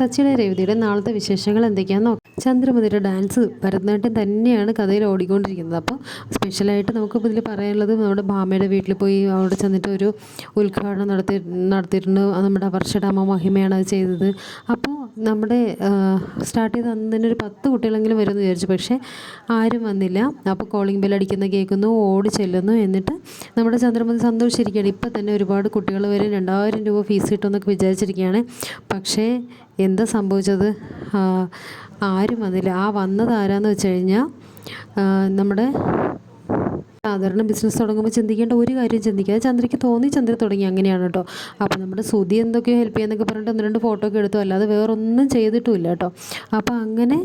സച്ചിയുടെ രേവതിയുടെ നാളത്തെ വിശേഷങ്ങൾ എന്തൊക്കെയാണെന്ന് നോക്കാം. ചന്ദ്രമതിയുടെ ഡാൻസ് ഭരതനാട്യം തന്നെയാണ് കഥയിൽ ഓടിക്കൊണ്ടിരിക്കുന്നത്. അപ്പോൾ സ്പെഷ്യലായിട്ട് നമുക്ക് ഇതിൽ പറയാനുള്ളത് നമ്മുടെ ഭാമയുടെ വീട്ടിൽ പോയി അവിടെ ചെന്നിട്ട് ഒരു ഉദ്ഘാടനം നടത്തി നടത്തിയിട്ടുണ്ട്. നമ്മുടെ വർഷടാമ മഹിമയാണ് അത് ചെയ്തത്. അപ്പോൾ നമ്മുടെ സ്റ്റാർട്ട് ചെയ്ത് അന്ന് തന്നെ ഒരു പത്ത് കുട്ടികളെങ്കിലും വരുമെന്ന് വിചാരിച്ചു. പക്ഷേ ആരും വന്നില്ല. അപ്പോൾ കോളിംഗ് ബെൽ അടിക്കുന്ന കേൾക്കുന്നു ഓടി ചെല്ലുന്നു. എന്നിട്ട് നമ്മുടെ ചന്ദ്രമതി സന്തോഷിച്ചിരിക്കുകയാണ് ഇപ്പം തന്നെ ഒരുപാട് കുട്ടികൾ വരും രണ്ടായിരം രൂപ ഫീസ് കിട്ടുമെന്നൊക്കെ വിചാരിച്ചിരിക്കുകയാണ്. പക്ഷേ എന്താ സംഭവിച്ചത്? ആരും വന്നില്ല. ആ വന്നത് ആരാന്ന് വെച്ച് കഴിഞ്ഞാൽ നമ്മുടെ സാധാരണ ബിസിനസ് തുടങ്ങുമ്പോൾ ചിന്തിക്കേണ്ട ഒരു കാര്യം ചിന്തിക്കാതെ ചന്ദ്രയ്ക്ക് തോന്നി ചന്ദ്ര തുടങ്ങി. അങ്ങനെയാണ് കേട്ടോ അപ്പോൾ നമ്മുടെ സുധി എന്തൊക്കെയോ ഹെൽപ്പ് ചെയ്യാന്നൊക്കെ പറഞ്ഞിട്ട് ഒന്ന് രണ്ട് ഫോട്ടോ ഒക്കെ എടുത്തു. അല്ലാതെ വേറൊന്നും ചെയ്തിട്ടുമില്ല കേട്ടോ അപ്പോൾ അങ്ങനെ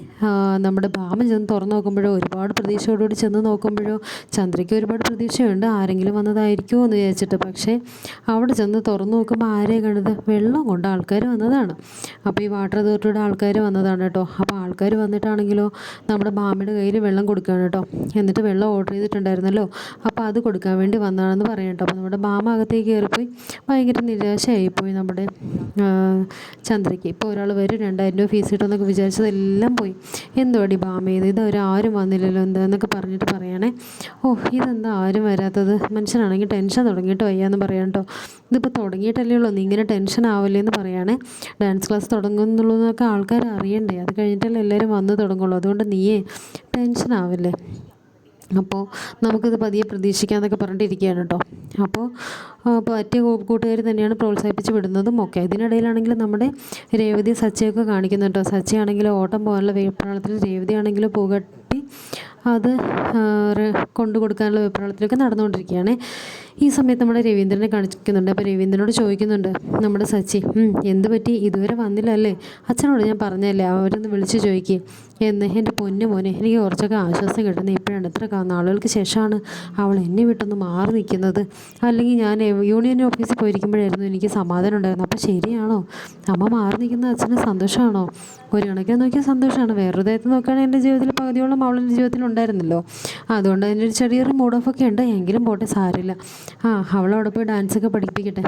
നമ്മുടെ ഭാമ ചെന്ന് തുറന്നു നോക്കുമ്പോഴോ ഒരുപാട് പ്രതീക്ഷയോടുകൂടി ചെന്ന് നോക്കുമ്പോഴോ ചന്ദ്രയ്ക്ക് ഒരുപാട് പ്രതീക്ഷയുണ്ട്. ആരെങ്കിലും വന്നതായിരിക്കുമോ എന്ന് വിചാരിച്ചിട്ട്. പക്ഷേ അവിടെ ചെന്ന് തുറന്നു നോക്കുമ്പോൾ ആരെ കണ്ടത്? വെള്ളം കൊണ്ട് ആൾക്കാർ വന്നതാണ്. അപ്പോൾ ഈ വാട്ടർ അതോറിറ്റിയുടെ ആൾക്കാർ വന്നതാണ് കേട്ടോ അപ്പോൾ ആൾക്കാർ വന്നിട്ടാണെങ്കിലോ നമ്മുടെ ഭാമയുടെ കയ്യിൽ വെള്ളം കൊടുക്കുകയാണ് കേട്ടോ എന്നിട്ട് വെള്ളം ഓർഡർ ചെയ്തിട്ടുണ്ടായിരുന്നല്ലോ. അപ്പോൾ അത് കൊടുക്കാൻ വേണ്ടി വന്നതാണെന്ന് പറയാം കേട്ടോ. അപ്പോൾ നമ്മുടെ ഭാമ അകത്തേക്ക് കയറിപ്പോയി. ഭയങ്കര നിരാശയായിപ്പോയി നമ്മുടെ ചന്ദ്രയ്ക്ക്. ഇപ്പോൾ ഒരാൾ വരും രണ്ടായിരം രൂപ ഫീസ് കിട്ടുമെന്നൊക്കെ വിചാരിച്ചതെല്ലാം പോയി. എന്തുവാടി ഭാമ ഇത്? ആരും വന്നില്ലല്ലോ എന്താന്നൊക്കെ പറഞ്ഞിട്ട് പറയണേ. ഓ ഇതെന്താ ആരും വരാത്തത്? മനുഷ്യനാണെങ്കിൽ ടെൻഷൻ തുടങ്ങിയിട്ട് വയ്യാന്ന് പറയാം കേട്ടോ. ഇതിപ്പോൾ തുടങ്ങിയിട്ടല്ലേ ഉള്ളൂ. നീ ഇങ്ങനെ ടെൻഷൻ ആവില്ലേ എന്ന് പറയുകയാണെ ഡാൻസ് ക്ലാസ് തുടങ്ങുന്നുള്ളൂന്നൊക്കെ ആൾക്കാർ അറിയണ്ടേ അത് കഴിഞ്ഞിട്ടല്ലേ എല്ലാവരും വന്ന് തുടങ്ങുള്ളൂ. അതുകൊണ്ട് നീയേ ടെൻഷൻ ആവില്ലേ. അപ്പോൾ നമുക്കിത് പതിയെ പ്രതീക്ഷിക്കാമെന്നൊക്കെ പറഞ്ഞിട്ടിരിക്കുകയാണ് കേട്ടോ. അപ്പോൾ പറ്റിയ കൂട്ടുകാർ തന്നെയാണ് പ്രോത്സാഹിപ്പിച്ച് വിടുന്നതും ഒക്കെ. ഇതിനിടയിലാണെങ്കിൽ നമ്മുടെ രേവതി സച്ചയൊക്കെ കാണിക്കുന്നുണ്ട് കേട്ടോ. സച്ചയാണെങ്കിൽ ഓട്ടം പോകാനുള്ള രേവതി ആണെങ്കിൽ പുകട്ടി അത് കൊണ്ടു കൊടുക്കാനുള്ള വെപ്രാളത്തിലൊക്കെ നടന്നുകൊണ്ടിരിക്കുകയാണ്. ഈ സമയത്ത് നമ്മുടെ രവീന്ദ്രനെ കാണിക്കുന്നുണ്ട്. അപ്പോൾ രവീന്ദ്രനോട് ചോദിക്കുന്നുണ്ട് നമ്മുടെ സച്ചി "ഉം, എന്ത് പറ്റി? ഇതുവരെ വന്നില്ല അല്ലേ? അച്ഛനോട് ഞാൻ പറഞ്ഞല്ലേ അവരൊന്ന് വിളിച്ച് ചോദിക്കുക എന്ന്? എന്റെ പൊന്നു മോനെ എനിക്ക് കുറച്ചൊക്കെ ആശ്വാസം കിട്ടുന്നത് ഇപ്പോഴാണ് എത്ര നാളുകൾക്ക് ശേഷമാണ് അവൾ എന്നെ വിട്ടൊന്ന് മാറി നിൽക്കുന്നത്. അല്ലെങ്കിൽ ഞാൻ യൂണിയൻ ഓഫീസിൽ പോയിരിക്കുമ്പോഴായിരുന്നു എനിക്ക് സമാധാനം ഉണ്ടായിരുന്നു അപ്പോൾ ശരിയാണോ? അമ്മ മാറി നിൽക്കുന്ന അച്ഛന് സന്തോഷമാണോ ഒരു കണക്കിന് നോക്കിയാൽ സന്തോഷമാണ് വേറൊരു തരത്തിൽ നോക്കുകയാണെങ്കിൽ എന്റെ ജീവിതത്തിൽ പകുതിയോളം അവളുടെ ജീവിതത്തിൽ ഉണ്ടായിരുന്നല്ലോ. അതുകൊണ്ട് അതിന്റെ ഒരു ചെറിയൊരു മൂഡ് ഓഫ് ഒക്കെ ഉണ്ട്. എങ്കിലും പോട്ടെ സാരില്ല ആ അവളവിടെ പോയി ഡാൻസൊക്കെ പഠിപ്പിക്കട്ടെ.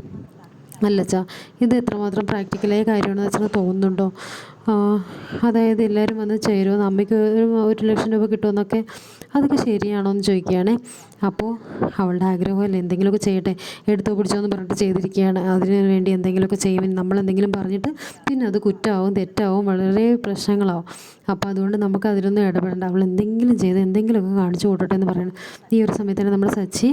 അല്ല അച്ഛാ ഇത് എത്രമാത്രം പ്രാക്ടിക്കലായ കാര്യമാണെന്ന് അച്ഛന് തോന്നുന്നുണ്ടോ? അതായത് എല്ലാവരും വന്ന് ചേരുമോ അമ്മയ്ക്ക് ഒരു ഒരു ലക്ഷം രൂപ കിട്ടുമെന്നൊക്കെ അതൊക്കെ ശരിയാണോ എന്ന് ചോദിക്കുകയാണേ. അപ്പോൾ അവളുടെ ആഗ്രഹമല്ലേ എന്തെങ്കിലുമൊക്കെ ചെയ്യട്ടെ എടുത്തോ പിടിച്ചോ എന്ന് പറഞ്ഞിട്ട് ചെയ്തിരിക്കുകയാണ്. അതിന് വേണ്ടി എന്തെങ്കിലുമൊക്കെ ചെയ്യും നമ്മൾ എന്തെങ്കിലും പറഞ്ഞിട്ട് പിന്നെ അത് കുറ്റമാവും തെറ്റാവും വളരെ പ്രശ്നങ്ങളാവും. അപ്പോൾ അതുകൊണ്ട് നമുക്ക് അതിലൊന്നും ഇടപെടേണ്ട. അവൾ എന്തെങ്കിലും ചെയ്ത് എന്തെങ്കിലുമൊക്കെ കാണിച്ചു കൂട്ടട്ടെ എന്ന് പറയണം. ഈ ഒരു സമയത്ത് തന്നെ നമ്മുടെ സച്ചി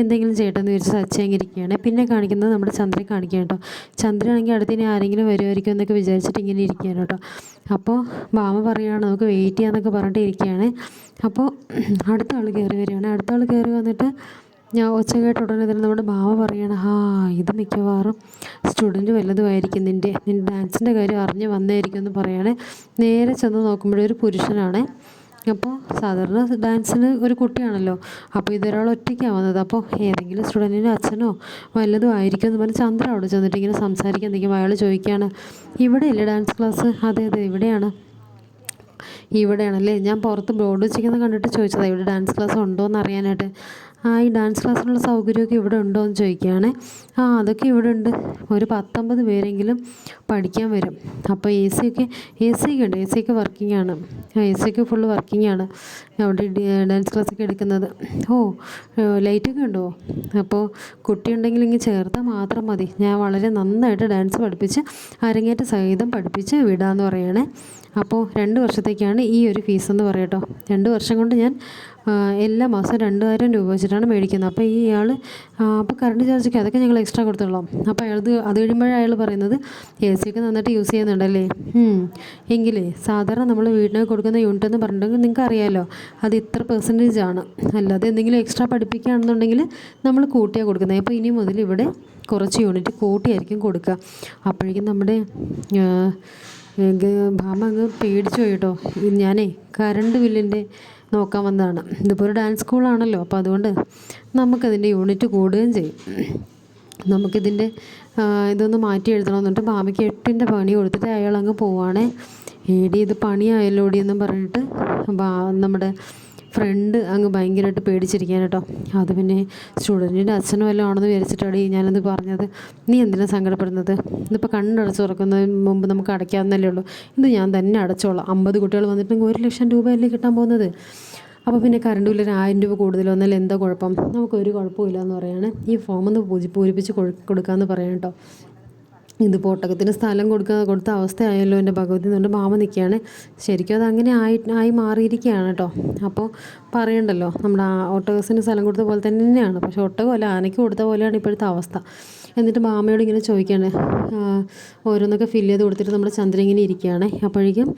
എന്തെങ്കിലും ചെയ്യട്ടെ എന്ന് വിചാരിച്ച് സച്ചി അങ്ങ് പിന്നെ കാണിക്കുന്നത് നമ്മുടെ ചന്ദ്രൻ കാണിക്കുക കേട്ടോ. ചന്ദ്രയാണെങ്കിൽ അടുത്തിനി ആരെങ്കിലും വരുമായിരിക്കും എന്നൊക്കെ വിചാരിച്ചിട്ട് ഇങ്ങനെ ഇരിക്കുകയാണ് കേട്ടോ. അപ്പോൾ ഭാമ പറയുകയാണ് നമുക്ക് വെയിറ്റ് ചെയ്യാന്നൊക്കെ പറഞ്ഞിട്ട് ഇരിക്കുകയാണ്. അപ്പോൾ അടുത്ത ആൾ കയറി വരികയാണ്. അടുത്ത ആൾ കയറി വന്നിട്ട് ഞാൻ ഒച്ച കേട്ട ഉടനെ തന്നെ നമ്മുടെ ബാവ പറയുകയാണ് ഹാ ഇത് മിക്കവാറും സ്റ്റുഡന്റ് വല്ലതുമായിരിക്കും നിന്റെ നിന്റെ ഡാൻസിന്റെ കാര്യം അറിഞ്ഞ് വന്നായിരിക്കും എന്ന് പറയുകയാണ് നേരെ ചെന്ന് നോക്കുമ്പോഴൊരു പുരുഷനാണ്. അപ്പോൾ സാധാരണ ഡാൻസിന് ഒരു കുട്ടിയാണല്ലോ. അപ്പോൾ ഇതൊരാൾ ഒറ്റയ്ക്കാണ് വന്നത്. അപ്പോൾ ഏതെങ്കിലും സ്റ്റുഡന്റിന്റെ അച്ഛനോ വല്ലതും ആയിരിക്കും എന്ന് പറഞ്ഞ് ചന്ദ്ര അവിടെ ചെന്നിട്ട് ഇങ്ങനെ സംസാരിക്കാൻ നിൽക്കുമ്പോൾ അയാൾ ചോദിക്കുകയാണ് ഇവിടെയല്ലേ ഡാൻസ് ക്ലാസ്? അതെ അതെ ഇവിടെയാണ്. ഇവിടെയാണല്ലേ? ഞാൻ പുറത്ത് ബോർഡ് വെച്ചിരിക്കുന്നത് കണ്ടിട്ട് ചോദിച്ചതാണ് ഇവിടെ ഡാൻസ് ക്ലാസ് ഉണ്ടോ എന്ന് അറിയാനായിട്ട്. ആ ഈ ഡാൻസ് ക്ലാസ്സിനുള്ള സൗകര്യമൊക്കെ ഇവിടെ ഉണ്ടോ എന്ന് ചോദിക്കുകയാണ്. ആ അതൊക്കെ ഇവിടെ ഉണ്ട്. ഒരു പത്തൊമ്പത് പേരെങ്കിലും പഠിക്കാൻ വരും. അപ്പോൾ എ സി ഒക്കെ എ സി ഒക്കെ ഉണ്ട്. എ സി ഒക്കെ വർക്കിംഗ് ആണ്. എ സി ഒക്കെ ഫുള്ള് വർക്കിംഗ് ആണ്. അവിടെ ഡാൻസ് ക്ലാസ് ഒക്കെ എടുക്കുന്നത്. ഓ ലൈറ്റൊക്കെ ഉണ്ടോ? അപ്പോൾ കുട്ടി ഉണ്ടെങ്കിൽ ഇങ്ങനെ ചേർത്താൽ മാത്രം മതി. ഞാൻ വളരെ നന്നായിട്ട് ഡാൻസ് പഠിപ്പിച്ച് അരങ്ങേറ്റ സഹിതം പഠിപ്പിച്ച് വിടാമെന്ന് പറയണേ. അപ്പോൾ രണ്ട് വർഷത്തേക്കാണ് ഈ ഒരു ഫീസ് എന്ന് പറയട്ടോ. രണ്ട് വർഷം കൊണ്ട് ഞാൻ എല്ലാ മാസവും രണ്ടായിരം രൂപ വെച്ചിട്ടാണ് മേടിക്കുന്നത്. അപ്പോൾ ഈ ആൾ അപ്പോൾ കറണ്ട് ചാർജ് അതൊക്കെ ഞങ്ങൾ എക്സ്ട്രാ കൊടുത്തോളാം. അപ്പോൾ അയാൾ അത് കഴിയുമ്പോഴയാൾ പറയുന്നത് എ സി ഒക്കെ നന്നായിട്ട് യൂസ് ചെയ്യുന്നുണ്ടല്ലേ. എങ്കിലേ സാധാരണ നമ്മൾ വീടിനെ കൊടുക്കുന്ന യൂണിറ്റ് എന്ന് പറഞ്ഞിട്ടുണ്ടെങ്കിൽ നിങ്ങൾക്ക് അറിയാമല്ലോ അത് ഇത്ര പെർസെന്റേജ് ആണ്. അല്ലാതെ എന്തെങ്കിലും എക്സ്ട്രാ പഠിപ്പിക്കുകയാണെന്നുണ്ടെങ്കിൽ നമ്മൾ കൂട്ടിയാണ് കൊടുക്കുന്നത്. അപ്പോൾ ഇനി മുതൽ ഇവിടെ കുറച്ച് യൂണിറ്റ് കൂട്ടിയായിരിക്കും കൊടുക്കുക. അപ്പോഴേക്കും നമ്മുടെ ഭാമ അങ്ങ് പേടിച്ചു പോയി കേട്ടോ ഞാനേ കറണ്ട് ബില്ലിന്റെ നോക്കാൻ വന്നതാണ്. ഇതിപ്പോൾ ഒരു ഡാൻസ് സ്കൂളാണല്ലോ അപ്പോൾ അതുകൊണ്ട് നമുക്കതിന്റെ യൂണിറ്റ് കൂടുകയും ചെയ്യും. നമുക്കിതിന്റെ ഇതൊന്ന് മാറ്റി എഴുതണം എഴുതണമെന്നിട്ട് ഭാമയ്ക്ക് എട്ടിന്റെ പണി കൊടുത്തിട്ട് അയാൾ അങ്ങ് പോവാണേ. ഏടി ഇത് പണിയായല്ലോടി എന്നും പറഞ്ഞിട്ട് നമ്മുടെ ഫ്രണ്ട് അങ്ങ് ഭയങ്കരമായിട്ട് പേടിച്ചിരിക്കാൻ കേട്ടോ. അത് പിന്നെ സ്റ്റുഡന്റിന്റെ അച്ഛനും വല്ലതും ആണെന്ന് വിചാരിച്ചിട്ടാണ് ഞാനത് പറഞ്ഞത്. നീ എന്തിനാണ് സങ്കടപ്പെടുന്നത്? ഇതിപ്പോൾ കണ്ണടച്ച് തുറക്കുന്നതിന് മുമ്പ് നമുക്ക് അടയ്ക്കാവുന്നല്ലേ ഉള്ളൂ. ഇത് ഞാൻ തന്നെ അടച്ചോളാം. അമ്പത് കുട്ടികൾ വന്നിട്ടുണ്ടെങ്കിൽ ഒരു ലക്ഷം രൂപയല്ലേ കിട്ടാൻ പോകുന്നത്? അപ്പോൾ പിന്നെ കറണ്ട് ബില്ല് ഒരു ആയിരം രൂപ കൂടുതൽ വന്നാൽ എന്താ കുഴപ്പം? നമുക്കൊരു കുഴപ്പമില്ല എന്ന് പറയാണ്. ഈ ഫോം ഒന്ന് പൂജി പൂരിപ്പിച്ച് കൊടുക്കാമെന്ന് പറയാം കേട്ടോ. ഇതിപ്പോൾ പോട്ടകത്തിന് സ്ഥലം കൊടുക്കുക കൊടുത്ത അവസ്ഥയായല്ലോ എന്റെ ഭഗവതി. എന്നുകൊണ്ട് മാമ നിൽക്കുകയാണ്. ശരിക്കും അത് അങ്ങനെ ആയി ആയി മാറിയിരിക്കുകയാണ് കേട്ടോ. അപ്പോൾ പറയണ്ടല്ലോ നമ്മുടെ ആ ഒട്ടകത്തിന് സ്ഥലം കൊടുത്ത പോലെ തന്നെയാണ്. പക്ഷേ ഒട്ടകമല്ല ആനയ്ക്ക് കൊടുത്ത പോലെയാണ് ഇപ്പോഴത്തെ അവസ്ഥ. എന്നിട്ട് മാമയോട് ഇങ്ങനെ ചോദിക്കുകയാണ്. ഓരോന്നൊക്കെ ഫില്ല് ചെയ്ത് കൊടുത്തിട്ട് നമ്മുടെ ചന്ദ്രൻ ഇങ്ങനെ ഇരിക്കുകയാണ്. അപ്പോഴേക്കും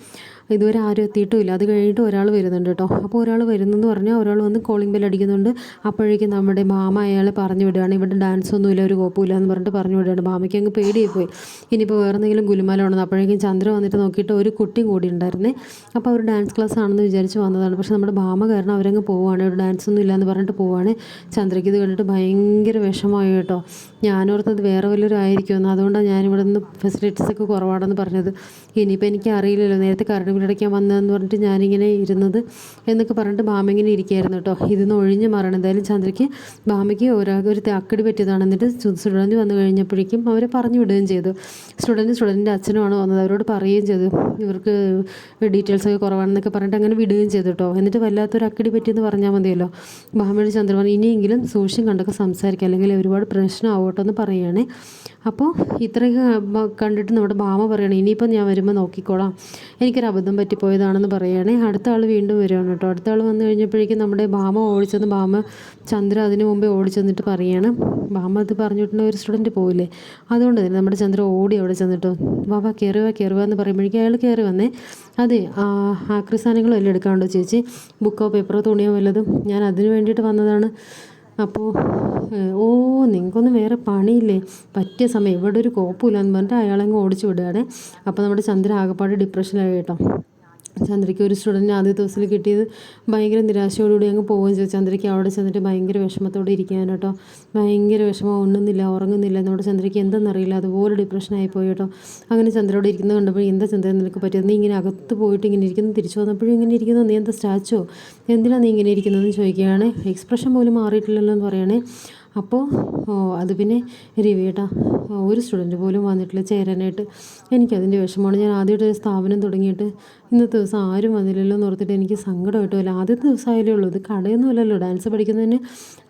ഇതുവരെ ആരും എത്തിയിട്ടുമില്ല. അത് കഴിഞ്ഞിട്ട് ഒരാൾ വരുന്നുണ്ട് കേട്ടോ. അപ്പോൾ ഒരാൾ വരുന്നെന്ന് പറഞ്ഞാൽ ഒരാൾ വന്ന് കോളിംഗ് ബെൽ അടിക്കുന്നുണ്ട്. അപ്പോഴേക്കും നമ്മുടെ മാമ അയാൾ പറഞ്ഞു വിടുകയാണ്. ഇവിടെ ഡാൻസ് ഒന്നുമില്ല ഒരു കോപ്പുമില്ല എന്ന് പറഞ്ഞിട്ട് പറഞ്ഞു വിടുകയാണ്. മാമയ്ക്ക് അങ്ങ് പേടിയായി പോയി ഇനിയിപ്പോൾ വേറെ എന്തെങ്കിലും ഗുലുമാലാണെന്ന് അപ്പോഴേക്കും ചന്ദ്ര വന്നിട്ട് നോക്കിയിട്ട് ഒരു കുട്ടി കൂടി ഉണ്ടായിരുന്നേ. അപ്പോൾ അവർ ഡാൻസ് ക്ലാസ് ആണെന്ന് വിചാരിച്ച് വന്നതാണ്. പക്ഷേ നമ്മുടെ ഭാമ കാരണം അവരങ്ങ് പോവുകയാണ്. ഒരു ഡാൻസ് ഒന്നും ഇല്ല എന്ന് പറഞ്ഞിട്ട് പോവുകയാണ്. ചന്ദ്രയ്ക്ക് ഇത് കണ്ടിട്ട് ഭയങ്കര വിഷമമായി കേട്ടോ. ഞാനോർത്തത് വേറെ വല്ലവരും ആയിരിക്കുമെന്ന്. അതുകൊണ്ടാണ് ഞാനിവിടെ നിന്ന് ഫെസിലിറ്റീസൊക്കെ കുറവാണെന്ന് പറഞ്ഞത്. ഇനിയിപ്പോൾ എനിക്ക് അറിയില്ലല്ലോ. നേരത്തെ കറണ്ട് ബില്ലടയ്ക്കാൻ വന്നതെന്ന് പറഞ്ഞിട്ട് ഞാനിങ്ങനെ ഇരുന്നത് എന്നൊക്കെ പറഞ്ഞിട്ട് ഭാമ ഇങ്ങനെ ഇരിക്കുകയായിരുന്നു കേട്ടോ. ഇതൊന്ന് ഒഴിഞ്ഞ് മാറണം. എന്തായാലും ചന്ദ്രയ്ക്ക് ഭാമയ്ക്ക് ഒരാൾക്ക് ഒരു അക്കടി പറ്റിയതാണ് എന്നിട്ട് വന്നു കഴിഞ്ഞപ്പോഴേക്കും അവരെ പറഞ്ഞു വിടുകയും ചെയ്തു. സ്റ്റുഡന്റ് സ്റ്റുഡന്റിന്റെ അച്ഛനുമാണ് വന്നത്. അവരോട് പറയുകയും ചെയ്തു. ഇവർക്ക് ഡീറ്റെയിൽസ് ഒക്കെ കുറവാണെന്നൊക്കെ പറഞ്ഞിട്ട് അങ്ങനെ വിടുകയും ചെയ്തു കേട്ടോ എന്നിട്ട് വല്ലാത്തൊരു അക്കടി പറ്റിയെന്ന് പറഞ്ഞാൽ മതിയല്ലോ. ഭാമയുടെ ചന്ദ്രൻ ഇനിയെങ്കിലും സൂക്ഷ്യം കണ്ടൊക്കെ സംസാരിക്കുക അല്ലെങ്കിൽ ഒരുപാട് പ്രശ്നമാവട്ടെ എന്ന് പറയുകയാണേ. അപ്പോൾ ഇത്രയൊക്കെ കണ്ടിട്ട് നമ്മുടെ ഭാമ പറയണം ഇനിയിപ്പോൾ ഞാൻ വരുമ്പോൾ നോക്കിക്കോളാം. എനിക്കൊരു അബദ്ധം പറ്റിപ്പോയതാണെന്ന് പറയുകയാണേ. അടുത്ത ആൾ വീണ്ടും വരികയാണ് കേട്ടോ അടുത്ത ആൾ വന്നു കഴിഞ്ഞപ്പോഴേക്കും നമ്മുടെ ഭാമ ഓടിച്ചെന്ന് ഭാമ ചന്ദ്ര അതിനു മുമ്പേ ഓടിച്ചെന്നിട്ട് പറയുകയാണ്. ഭാമ അത് പറഞ്ഞിട്ടുണ്ടെങ്കിൽ ഒരു സ്റ്റുഡന്റ് പോയില്ലേ അതുകൊണ്ട് തന്നെ നമ്മുടെ ചന്ദ്ര ഓടി അവിടെ ചെന്നിട്ട് വാ വാ കയറി വാ കയറി വാ എന്ന് പറയുമ്പോഴേക്കും അയാൾ കയറി വന്നേ. അതെ ആ ആക്രി സാധനങ്ങളും എല്ലാം എടുക്കാണ്ടോ ചേച്ചി. ബുക്കോ പേപ്പറോ തുണിയോ വല്ലതും. ഞാൻ അതിന് വേണ്ടിയിട്ട് വന്നതാണ്. അപ്പോൾ ഓ നിങ്ങൾക്കൊന്നും വേറെ പണിയില്ലേ? പറ്റിയ സമയം. ഇവിടെ ഒരു കോപ്പുമില്ല എന്ന് പറഞ്ഞിട്ട് അയാളങ്ങ് ഓടിച്ചു വിടുകയാണ്. അപ്പോൾ നമ്മുടെ ചന്ദ്ര ആകെപ്പാട് ഡിപ്രഷനിലായി കേട്ടോ. ചന്ദ്രയ്ക്ക് ഒരു സ്റ്റുഡന്റ് ആദ്യ ദിവസത്തിൽ കിട്ടിയത് ഭയങ്കര നിരാശയോടുകൂടി അങ്ങ് പോവുകയും ചെയ്തു. ചന്ദ്രയ്ക്ക് അവിടെ ചെന്നിട്ട് ഭയങ്കര വിഷമത്തോടെ ഇരിക്കാൻ കേട്ടോ. ഭയങ്കര വിഷമം ഉണ്ണുന്നില്ല ഉറങ്ങുന്നില്ല. നമ്മുടെ ചന്ദ്രയ്ക്ക് എന്തെന്നറിയില്ല അതുപോലെ ഡിപ്രഷനായി പോയി കേട്ടോ. അങ്ങനെ ചന്ദ്രയോട് ഇരിക്കുന്നത് കണ്ടപ്പോൾ എന്താ ചന്ദ്രൻ നിനക്ക് പറ്റിയത്? നീ ഇങ്ങനെ അകത്ത് പോയിട്ട് ഇങ്ങനെ ഇരിക്കുന്നു തിരിച്ചു വന്നപ്പോഴും ഇങ്ങനെ ഇരിക്കുന്നു നീ എന്താ സ്റ്റാച്ചോ? എന്തിനാണ് നീ ഇങ്ങനെ ഇരിക്കുന്നതെന്ന് ചോദിക്കുകയാണ്. എക്സ്പ്രഷൻ പോലും മാറിയിട്ടില്ലല്ലോ എന്ന് പറയണേ അപ്പോൾ അത് പിന്നെ രവിയേട്ടാ ഒരു സ്റ്റുഡന്റ് പോലും വന്നിട്ടില്ല ചേരാനായിട്ട്. എനിക്കതിന്റെ വിഷമമാണ്. ഞാൻ ആദ്യമായിട്ട് സ്ഥാപനം തുടങ്ങിയിട്ട് ഇന്നത്തെ ദിവസം ആരും വന്നില്ലല്ലോ എന്ന് ഓർത്തിട്ട് എനിക്ക് സങ്കടമായിട്ട് വല്ല ആദ്യത്തെ ദിവസമായാലേ ഉള്ളൂ. ഇത് കടയൊന്നുമല്ലല്ലോ ഡാൻസ് പഠിക്കുന്നതിന്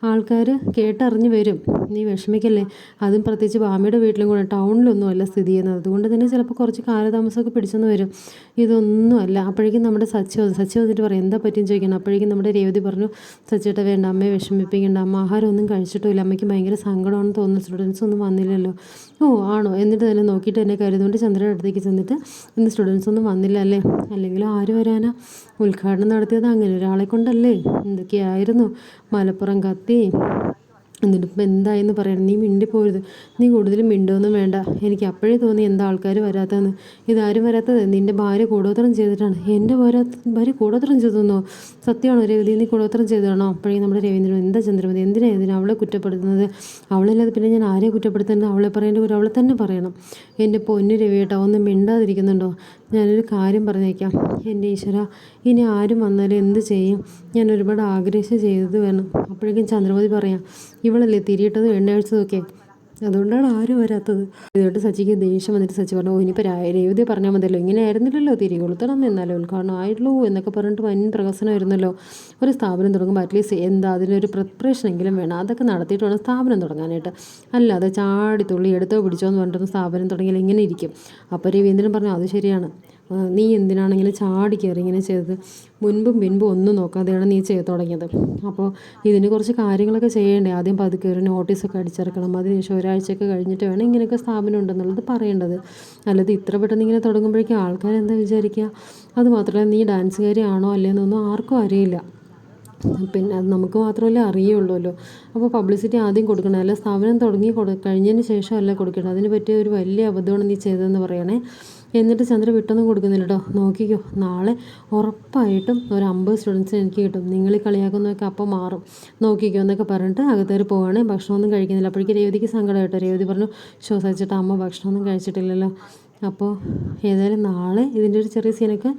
ആൾക്കാർ കേട്ടറിഞ്ഞ് വരും. നീ വിഷമിക്കല്ലേ? അതും പ്രത്യേകിച്ച് ബാമയുടെ വീട്ടിലും കൂടെ ടൗണിലൊന്നും അല്ല സ്ഥിതി ചെയ്യുന്നത്. അതുകൊണ്ട് തന്നെ ചിലപ്പോൾ കുറച്ച് കാലതാമസമൊക്കെ പിടിച്ചെന്ന് വരും. ഇതൊന്നും അല്ല. അപ്പോഴേക്കും നമ്മുടെ സച്ചി വന്നു സച്ചി വന്നിട്ട് പറയും എന്താ പറ്റിയെന്ന് ചോദിക്കണം? അപ്പോഴേക്കും നമ്മുടെ രേവതി പറഞ്ഞു സച്ചിയേട്ട വേണ്ട. അമ്മയെ വിഷമിപ്പിക്കേണ്ട. അമ്മ ആഹാരം ഒന്നും കഴിച്ചിട്ടുമില്ല അമ്മയ്ക്ക് ഭയങ്കര സങ്കടമാണെന്ന് തോന്നുന്നു. സ്റ്റുഡൻസ് ഒന്നും വന്നില്ലല്ലോ. ഓ ആണോ? എന്നിട്ട് തന്നെ നോക്കിയിട്ട് എന്നെ കരുതുകൊണ്ട് ചന്ദ്രയുടെ അടുത്തേക്ക് ചെന്നിട്ട് ഇന്ന് സ്റ്റുഡൻസ് ഒന്നും വന്നില്ല അല്ലേ അല്ലെങ്കിൽ ആര് വരാനാ? ഉദ്ഘാടനം നടത്തിയത് അങ്ങനെ ഒരാളെ കൊണ്ടല്ലേ? എന്തൊക്കെയായിരുന്നു? മലപ്പുറം കത്തി എന്നിട്ട് ഇപ്പം എന്തായെന്ന് പറയണം നീ മിണ്ടിപ്പോരുത് നീ കൂടുതൽ മിണ്ടൊന്നും വേണ്ട. എനിക്ക് അപ്പോഴേ തോന്നി എന്താ ആൾക്കാർ വരാത്തതെന്ന്. ഇതാരും വരാത്തത്. നിന്റെ ഭാര്യ കൂടോത്രം ചെയ്തിട്ടാണ്. എന്റെ ഭാര്യ കൂടോത്രം ചെയ്തെന്നോ സത്യമാണോ രവതി? നീ കൂടോത്രം ചെയ്തതാണോ? അപ്പോഴേ നമ്മുടെ രവീന്ദ്രൻ എന്താ ചന്ദ്രമതി? എന്തിനാ എന്തിനാ അവളെ കുറ്റപ്പെടുത്തുന്നത്? അവളല്ലാതെ പിന്നെ ഞാൻ ആരെ കുറ്റപ്പെടുത്തുന്നത്? അവളെ പറയേണ്ട ഒരു അവളെ തന്നെ പറയണം. എന്റെ പൊന്നു രവിയേട്ടാ ഒന്നും മിണ്ടാതിരിക്കുന്നുണ്ടോ? ഞാനൊരു കാര്യം പറഞ്ഞേക്കാം. എന്റെ ഈശ്വര ഇനി ആരും വന്നാലും എന്ത് ചെയ്യും? ഞാൻ ഒരുപാട് ആഗ്രഹിച്ച് ചെയ്തത് വേണം അപ്പോഴേക്കും ചന്ദ്രമതി പറയാം ഇവളല്ലേ തിരിയിട്ടതും എണ്ണേഴ്സും ഒക്കെ? അതുകൊണ്ടാണ് ആരും വരാത്തത്. ഇതോട്ട് സച്ചിക്ക് ദേഷ്യം വന്നിട്ട് സച്ചി പറഞ്ഞു ഓ ഇനിയിപ്പോൾ രേവതി പറഞ്ഞാൽ മതിയല്ലോ. ഇങ്ങനെ ആയിരുന്നില്ലല്ലോ തിരി. കൊളുത്തണം എന്നാലോ? ഉദ്ഘാടനം ആയിട്ടുള്ളൂ എന്നൊക്കെ പറഞ്ഞിട്ട് വൻ പ്രകസനമായിരുന്നല്ലോ ഒരു സ്ഥാപനം തുടങ്ങുമ്പോൾ അറ്റ്ലീസ്റ്റ് എന്താ അതിനൊരു പ്രിപ്പറേഷൻ എങ്കിലും വേണം. അതൊക്കെ നടത്തിയിട്ട് വേണം സ്ഥാപനം തുടങ്ങാനായിട്ട്. അല്ലാതെ ചാടി തുള്ളി എടുത്തോ പിടിച്ചോ എന്ന് പറഞ്ഞിട്ട് സ്ഥാപനം തുടങ്ങിയാൽ ഇങ്ങനെ ഇരിക്കും. അപ്പോൾ രവീന്ദ്രൻ പറഞ്ഞു അത് ശരിയാണ്. നീ എന്തിനാണെങ്കിലും ചാടി കയറി ഇങ്ങനെ ചെയ്തത്? മുൻപും പിൻപും ഒന്നും നോക്കാതെയാണ് നീ ചെയ്ത് തുടങ്ങിയത്. അപ്പോൾ ഇതിന് കുറച്ച് കാര്യങ്ങളൊക്കെ ചെയ്യേണ്ടേ? ആദ്യം പതുക്കെ ഒരു നോട്ടീസൊക്കെ അടിച്ചിറക്കണം അതിനുശേഷം ഒരാഴ്ചയൊക്കെ കഴിഞ്ഞിട്ട് വേണം ഇങ്ങനെയൊക്കെ സ്ഥാപനം ഉണ്ടെന്നുള്ളത് പറയേണ്ടത്. അല്ലാതെ ഇത്ര പെട്ടെന്ന് ഇങ്ങനെ തുടങ്ങുമ്പോഴേക്കും ആൾക്കാർ എന്താ വിചാരിക്കുക? അതുമാത്രമല്ല നീ ഡാൻസുകാരിയാണോ അല്ലേന്നൊന്നും ആർക്കും അറിയില്ല. പിന്നെ അത് നമുക്ക് മാത്രമല്ലേ അറിയുള്ളൂല്ലോ. അപ്പോൾ പബ്ലിസിറ്റി ആദ്യം കൊടുക്കണം. അല്ല സ്ഥാപനം തുടങ്ങി കൊടു കഴിഞ്ഞതിന് ശേഷമല്ല കൊടുക്കേണ്ടത്? അതിന് പറ്റിയ ഒരു വലിയ അബദ്ധമാണ് നീ ചെയ്തതെന്ന് പറയണേ. എന്നിട്ട് ചന്ദ്ര വിട്ടൊന്നും കൊടുക്കുന്നില്ല കേട്ടോ നോക്കിക്കോ നാളെ ഉറപ്പായിട്ടും ഒരു അമ്പത് സ്റ്റുഡൻസിന് എനിക്ക് കിട്ടും. നിങ്ങൾ കളിയാക്കുന്നതൊക്കെ അപ്പം മാറും. നോക്കിക്കോ എന്നൊക്കെ പറഞ്ഞിട്ട് അകത്തേറി പോവാണ്. ഭക്ഷണമൊന്നും കഴിക്കുന്നില്ല. അപ്പോഴേക്കും രേവതിക്ക് സങ്കടം കേട്ടോ. രേവതി പറഞ്ഞു ശ്വസിച്ചിട്ട് അമ്മ ഭക്ഷണമൊന്നും കഴിച്ചിട്ടില്ലല്ലോ. അപ്പോൾ ഏതായാലും നാളെ ഇതിന്റെ ഒരു ചെറിയ സീനൊക്കെ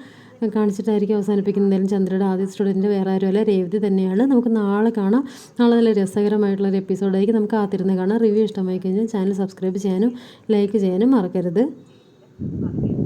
കാണിച്ചിട്ടായിരിക്കും അവസാനിപ്പിക്കുന്നതായാലും ചന്ദ്രയുടെ ആദ്യ സ്റ്റുഡന്റ് വേറെ ആരുമല്ല രേവതി തന്നെയാണ്. നമുക്ക് നാളെ കാണാം. നാളെ നല്ല രസകരമായിട്ടുള്ളൊരു എപ്പിസോഡായിരിക്കും നമുക്ക് കാത്തിരുന്ന് കാണാം. റിവ്യൂ ഇഷ്ടമായി കഴിഞ്ഞാൽ ചാനൽ സബ്സ്ക്രൈബ് ചെയ്യാനും ലൈക്ക് ചെയ്യാനും മറക്കരുത്. lot of people.